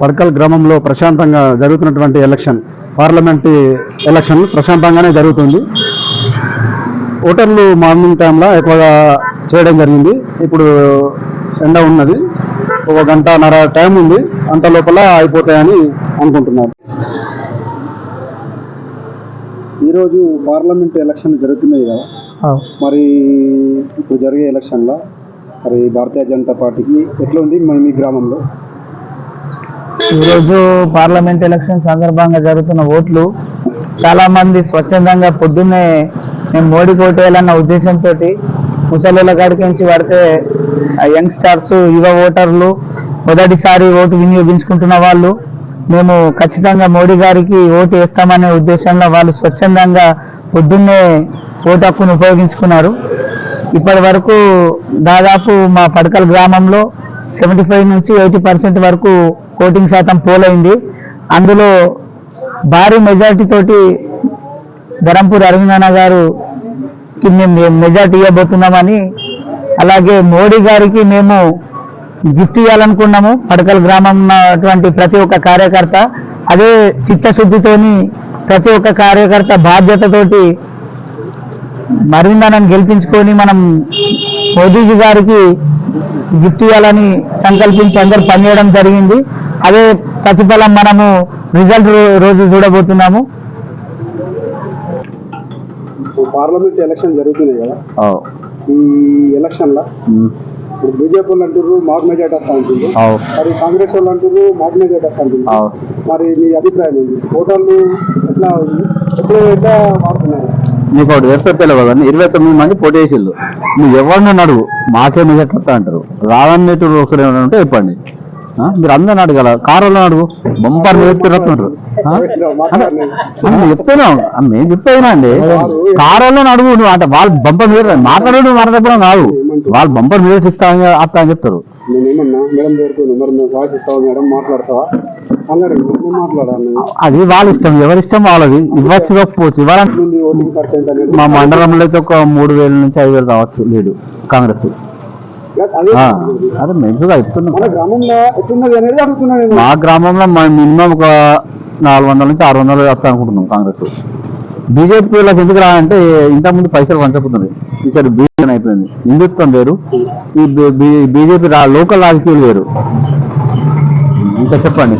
పడకల్ గ్రామంలో ప్రశాంతంగా జరుగుతున్నటువంటి ఎలక్షన్ పార్లమెంట్ ఎలక్షన్ ప్రశాంతంగానే జరుగుతుంది. ఓటర్లు మార్నింగ్ టైంలో ఎక్కువగా చేయడం జరిగింది. ఇప్పుడు ఎండ ఉన్నది. ఒక గంటన్నర టైం ఉంది. అంత లోపల అయిపోతాయని అనుకుంటున్నారు ఈరోజు పార్లమెంట్ ఎలక్షన్ జరుగుతున్నాయి కదా? మరి ఇప్పుడు జరిగే ఎలక్షన్లో మరి భారతీయ జనతా పార్టీకి ఎట్లా ఉంది మీ మీ గ్రామంలో? ఈరోజు పార్లమెంట్ ఎలక్షన్ సందర్భంగా జరుగుతున్న ఓట్లు చాలా మంది స్వచ్ఛందంగా పొద్దున్నే మేము మోడీ ఓటేయాలన్న ఉద్దేశంతో ముసలిల కాడికించి పడితే యంగ్ స్టార్స్ యువ ఓటర్లు మొదటిసారి ఓటు వినియోగించుకుంటున్న వాళ్ళు మేము ఖచ్చితంగా మోడీ గారికి ఓటు వేస్తామనే ఉద్దేశంలో వాళ్ళు స్వచ్ఛందంగా పొద్దున్నే ఓటు హక్కును ఉపయోగించుకున్నారు. ఇప్పటి వరకు దాదాపు మా పడకల్ గ్రామంలో సెవెంటీ ఫైవ్ నుంచి ఎయిటీ పర్సెంట్ వరకు ఓటింగ్ శాతం పోలైంది. అందులో భారీ మెజారిటీ తోటి ధరంపూర్ అరవిందన్న గారు మేము మెజార్టీ ఇవ్వబోతున్నామని అలాగే మోడీ గారికి మేము గిఫ్ట్ ఇవ్వాలనుకున్నాము పడకల్ గ్రామం ఉన్నటువంటి ప్రతి ఒక్క కార్యకర్త అదే చిత్తశుద్ధితోని ప్రతి ఒక్క కార్యకర్త బాధ్యతతోటి మరిందనం గెలిపించుకొని మనం మోదీజీ గారికి గిఫ్ట్ ఇవ్వాలని సంకల్పించి అందరు పనిచేయడం జరిగింది. అదే ప్రతిఫలం మనము రిజల్ట్ రోజు చూడబోతున్నాము. పార్లమెంట్ ఎలక్షన్ జరుగుతున్నాయి కదా. ఈ ఎలక్షన్లో ఇప్పుడు బీజేపీ వాళ్ళు అంటారు మాకు మెజార్టీ వస్తా ఉంటుంది మరి కాంగ్రెస్ వాళ్ళు అంటారు మాకు మెజార్టీ వస్తా ఉంటుంది మరి మీ అభిప్రాయం ఏంటి? ఓటర్లు ఎట్లా ఎప్పుడు ఎట్లా మారుతున్నారు నీకు ఒకటి వ్యవస్థ తెలియదు ఇరవై తొమ్మిది మంది పోటీ చేసిళ్ళు. నువ్వు ఎవరిని అడుగు? మాకే మెజార్టీ వస్తా అంటారు. రాదన్నట్టు ఒకసారి ఏమైనా ఉంటే చెప్పండి? మీరు అందరిని అడగాల. కారులో అడుగు బొంబారు మీద చెప్తున్నారు చెప్తున్నాం మేము చెప్తున్నా అండి? కారులో అడుగు నువ్వు అంటే వాళ్ళు బంపర్ మీద మాట్లాడు మాట్లాడడం కాదు. వాళ్ళు బంపర్ మీద ఇస్తా అత్త అని చెప్తారు. మరి నేను అది వాళ్ళ ఇష్టం. ఎవరి ఇష్టం వాళ్ళది. ఇవ్వచ్చు ఇవ్వకపోవచ్చు. ఇవ్వాలంటే మా మండలంలో అయితే ఒక మూడు వేల నుంచి ఐదు వేలు రావచ్చు లీడు కాంగ్రెస్. అదే చెప్తున్నాం నేను. మా గ్రామంలో మినిమం ఒక నాలుగు వందల నుంచి ఆరు వందలు వస్తా అనుకుంటున్నాం కాంగ్రెస్. బీజేపీలకు ఎందుకు రా అంటే ఇంతకుముందు పైసలు పంచకపోతుంది ఈసారి బీజేపీ అయిపోయింది. హిందుత్వం వేరు. ఈ బీజేపీ లోకల్ రాజకీయాలు వేరు. ఇంకా చెప్పండి.